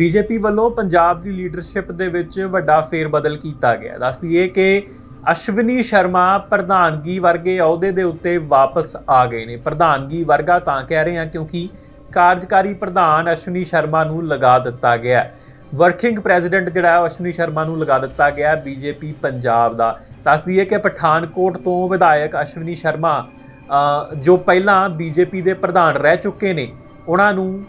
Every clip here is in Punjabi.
ਬੀਜੇਪੀ ਵੱਲੋਂ ਪੰਜਾਬ ਦੀ ਲੀਡਰਸ਼ਿਪ ਦੇ ਵਿੱਚ ਵੱਡਾ ਫੇਰਬਦਲ ਕੀਤਾ ਗਿਆ। ਦੱਸ ਦਈਏ ਕਿ ਅਸ਼ਵਨੀ ਸ਼ਰਮਾ ਪ੍ਰਧਾਨਗੀ ਵਰਗੇ ਅਹੁਦੇ ਦੇ ਉੱਤੇ ਵਾਪਸ ਆ ਗਏ ਨੇ। ਪ੍ਰਧਾਨਗੀ ਵਰਗਾ ਤਾਂ ਕਹਿ ਰਹੇ ਹਾਂ ਕਿਉਂਕਿ ਕਾਰਜਕਾਰੀ ਪ੍ਰਧਾਨ ਅਸ਼ਵਨੀ ਸ਼ਰਮਾ ਨੂੰ ਲਗਾ ਦਿੱਤਾ ਗਿਆ ਵਰਕਿੰਗ ਪ੍ਰੈਜ਼ੀਡੈਂਟ ਜਿਹੜਾ ਹੈ, ਉਹ ਅਸ਼ਵਨੀ ਸ਼ਰਮਾ ਨੂੰ ਲਗਾ ਦਿੱਤਾ ਗਿਆ ਬੀਜੇਪੀ ਪੰਜਾਬ ਦਾ। ਦੱਸ ਦਈਏ ਕਿ ਪਠਾਨਕੋਟ ਤੋਂ ਵਿਧਾਇਕ ਅਸ਼ਵਨੀ ਸ਼ਰਮਾ ਜੋ ਪਹਿਲਾਂ ਬੀਜੇਪੀ ਦੇ ਪ੍ਰਧਾਨ ਰਹਿ ਚੁੱਕੇ ਨੇ, ਉਹਨਾਂ ਨੂੰ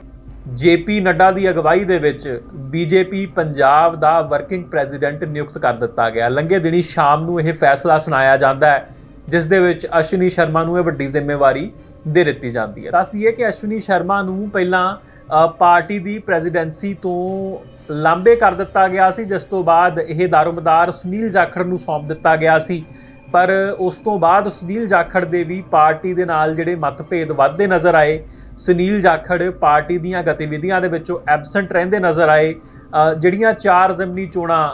ਜੇਪੀ ਨੱਡਾ ਦੀ ਅਗਵਾਈ ਦੇ ਵਿੱਚ ਬੀਜੇਪੀ ਪੰਜਾਬ ਦਾ ਵਰਕਿੰਗ ਪ੍ਰੈਜ਼ੀਡੈਂਟ ਨਿਯੁਕਤ ਕਰ ਦਿੱਤਾ ਗਿਆ। ਲੰਘੇ ਦਿਨੀ ਸ਼ਾਮ ਨੂੰ ਇਹ ਫੈਸਲਾ ਸੁਣਾਇਆ ਜਾਂਦਾ ਹੈ ਜਿਸ ਦੇ ਵਿੱਚ ਅਸ਼ਵਨੀ ਸ਼ਰਮਾ ਨੂੰ ਇਹ ਵੱਡੀ ਜ਼ਿੰਮੇਵਾਰੀ ਦੇ ਦਿੱਤੀ ਜਾਂਦੀ ਹੈ। ਦੱਸ ਦਈਏ ਕਿ ਅਸ਼ਵਨੀ ਸ਼ਰਮਾ ਨੂੰ ਪਹਿਲਾਂ ਅ, ਪਾਰਟੀ ਦੀ ਪ੍ਰੈਜ਼ੀਡੈਂਸੀ ਤੋਂ ਲਾਂਬੇ ਕਰ ਦਿੱਤਾ ਗਿਆ ਸੀ ਜਿਸ ਤੋਂ ਬਾਅਦ ਇਹ ਦਾਰੋਮਦਾਰ ਸੁਨੀਲ ਜਾਖੜ ਨੂੰ ਸੌਂਪ ਦਿੱਤਾ ਗਿਆ ਸੀ। ਪਰ ਉਸ ਤੋਂ ਬਾਅਦ ਸੁਨੀਲ ਜਾਖੜ ਦੇ ਵੀ ਪਾਰਟੀ ਦੇ ਨਾਲ ਜਿਹੜੇ ਮਤਭੇਦ ਵੱਧਦੇ ਨਜ਼ਰ ਆਏ। ਸੁਨੀਲ ਜਾਖੜ ਪਾਰਟੀ ਦੀਆਂ ਗਤੀਵਿਧੀਆਂ ਦੇ ਵਿੱਚੋਂ ਐਬਸੈਂਟ ਰਹਿੰਦੇ ਨਜ਼ਰ ਆਏ। ਜਿਹੜੀਆਂ ਚਾਰ ਜ਼ਮਨੀ ਚੋਣਾਂ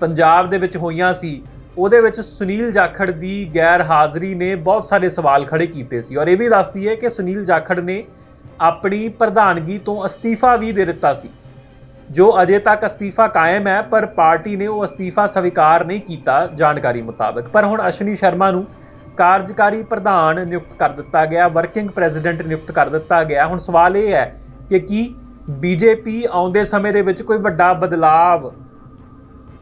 ਪੰਜਾਬ ਦੇ ਵਿੱਚ ਹੋਈਆਂ ਸੀ, ਉਹਦੇ ਵਿੱਚ ਸੁਨੀਲ ਜਾਖੜ ਦੀ ਗੈਰ ਹਾਜ਼ਰੀ ਨੇ ਬਹੁਤ ਸਾਰੇ ਸਵਾਲ ਖੜੇ ਕੀਤੇ ਸੀ। ਔਰ ਇਹ ਵੀ ਦੱਸਦੀ ਹੈ ਕਿ ਸੁਨੀਲ ਜਾਖੜ ਨੇ ਆਪਣੀ ਪ੍ਰਧਾਨਗੀ ਤੋਂ ਅਸਤੀਫਾ ਵੀ ਦੇ ਦਿੱਤਾ ਸੀ। ਜੋ ਅਜੇ ਤੱਕ ਅਸਤੀਫਾ ਕਾਇਮ ਹੈ, ਪਰ ਪਾਰਟੀ ਨੇ ਉਹ ਅਸਤੀਫਾ ਸਵੀਕਾਰ ਨਹੀਂ ਕੀਤਾ ਜਾਣਕਾਰੀ ਮੁਤਾਬਕ। ਪਰ ਹੁਣ ਅਸ਼ਵਨੀ ਸ਼ਰਮਾ ਨੂੰ ਕਾਰਜਕਾਰੀ ਪ੍ਰਧਾਨ ਨਿਯੁਕਤ ਕਰ ਦਿੱਤਾ ਗਿਆ ਵਰਕਿੰਗ ਪ੍ਰੈਜ਼ੀਡੈਂਟ ਨਿਯੁਕਤ ਕਰ ਦਿੱਤਾ ਗਿਆ। ਹੁਣ ਸਵਾਲ ਇਹ ਹੈ ਕਿ ਕੀ ਬੀਜੇਪੀ ਆਉਂਦੇ ਸਮੇਂ ਦੇ ਵਿੱਚ ਕੋਈ ਵੱਡਾ ਬਦਲਾਵ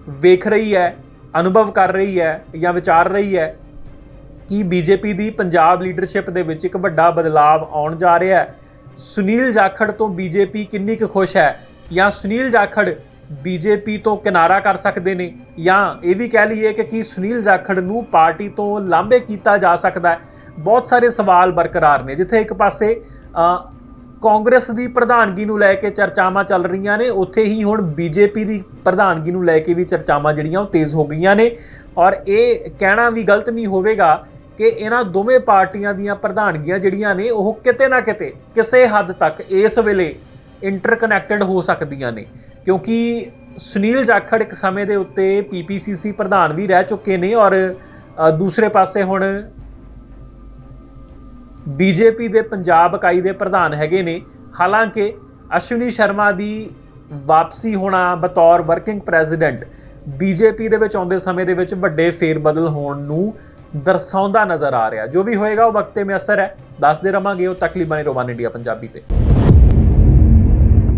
ਵੇਖ ਰਹੀ ਹੈ, ਅਨੁਭਵ ਕਰ ਰਹੀ ਹੈ ਜਾਂ ਵਿਚਾਰ ਰਹੀ ਹੈ? ਕਿ ਬੀਜੇਪੀ ਦੀ ਪੰਜਾਬ ਲੀਡਰਸ਼ਿਪ ਦੇ ਵਿੱਚ ਇੱਕ ਵੱਡਾ ਬਦਲਾਵ ਆਉਣ ਜਾ ਰਿਹਾ ਹੈ? ਸੁਨੀਲ ਜਾਖੜ ਤੋਂ ਬੀਜੇਪੀ ਕਿੰਨੀ ਕੁ ਖੁਸ਼ ਹੈ? ਜਾਂ ਸੁਨੀਲ ਜਾਖੜ ਬੀਜੇਪੀ ਤੋਂ ਕਿਨਾਰਾ ਕਰ ਸਕਦੇ ਨੇ? ਜਾਂ ਇਹ ਵੀ ਕਹਿ ਲਈਏ ਕਿ ਕੀ ਸੁਨੀਲ ਜਾਖੜ ਨੂੰ ਪਾਰਟੀ ਤੋਂ ਲਾਂਭੇ ਕੀਤਾ ਜਾ ਸਕਦਾ ਹੈ? ਬਹੁਤ ਸਾਰੇ ਸਵਾਲ ਬਰਕਰਾਰ ਨੇ। ਜਿੱਥੇ ਇੱਕ ਪਾਸੇ ਕਾਂਗਰਸ ਦੀ ਪ੍ਰਧਾਨਗੀ ਨੂੰ ਲੈ ਕੇ ਚਰਚਾਵਾਂ ਚੱਲ ਰਹੀਆਂ ਨੇ, ਉੱਥੇ ਹੀ ਹੁਣ ਬੀਜੇਪੀ ਦੀ ਪ੍ਰਧਾਨਗੀ ਨੂੰ ਲੈ ਕੇ ਵੀ ਚਰਚਾਵਾਂ ਜਿਹੜੀਆਂ ਉਹ ਤੇਜ਼ ਹੋ ਗਈਆਂ ਨੇ। ਔਰ ਇਹ ਕਹਿਣਾ ਵੀ ਗਲਤ ਨਹੀਂ ਹੋਵੇਗਾ ਕਿ ਇਹਨਾਂ ਦੋਵੇਂ ਪਾਰਟੀਆਂ ਦੀਆਂ ਪ੍ਰਧਾਨਗੀਆਂ ਜਿਹੜੀਆਂ ਨੇ, ਉਹ ਕਿਤੇ ਨਾ ਕਿਤੇ, ਕਿਸੇ ਹੱਦ ਤੱਕ ਇਸ ਵੇਲੇ ਇੰਟਰਕਨੈਕਟਡ ਹੋ ਸਕਦੀਆਂ ਨੇ। ਕਿਉਂਕਿ ਸੁਨੀਲ ਜਾਖੜ ਇੱਕ ਸਮੇਂ ਦੇ ਉੱਤੇ ਪੀਪੀਸੀਸੀ ਪ੍ਰਧਾਨ ਵੀ ਰਹਿ ਚੁੱਕੇ ਨੇ ਔਰ ਦੂਸਰੇ ਪਾਸੇ ਹੁਣ ਬੀਜੇਪੀ ਦੇ ਪੰਜਾਬ ਇਕਾਈ ਦੇ ਪ੍ਰਧਾਨ ਹੈਗੇ ਨੇ। ਹਾਲਾਂਕਿ ਅਸ਼ਵਨੀ ਸ਼ਰਮਾ ਦੀ ਵਾਪਸੀ ਹੋਣਾ ਬਤੌਰ ਵਰਕਿੰਗ ਪ੍ਰੈਜ਼ੀਡੈਂਟ ਬੀਜੇਪੀ ਦੇ ਵਿੱਚ ਆਉਂਦੇ ਸਮੇਂ ਦੇ ਵਿੱਚ ਵੱਡੇ ਫੇਰਬਦਲ ਹੋਣ ਨੂੰ ਦਰਸਾਉਂਦਾ ਨਜ਼ਰ ਆ ਰਿਹਾ। ਜੋ ਵੀ ਹੋਏਗਾ ਉਹ ਵਕਤ ਤੇ ਅਸਰ ਹੈ। ਦੱਸਦੇ ਰਵਾਂਗੇ ਉਹ ਤਕਲੀਬਾਨੀ ਰੋਮਾਨ ਇੰਡੀਆ ਪੰਜਾਬੀ ਤੇ।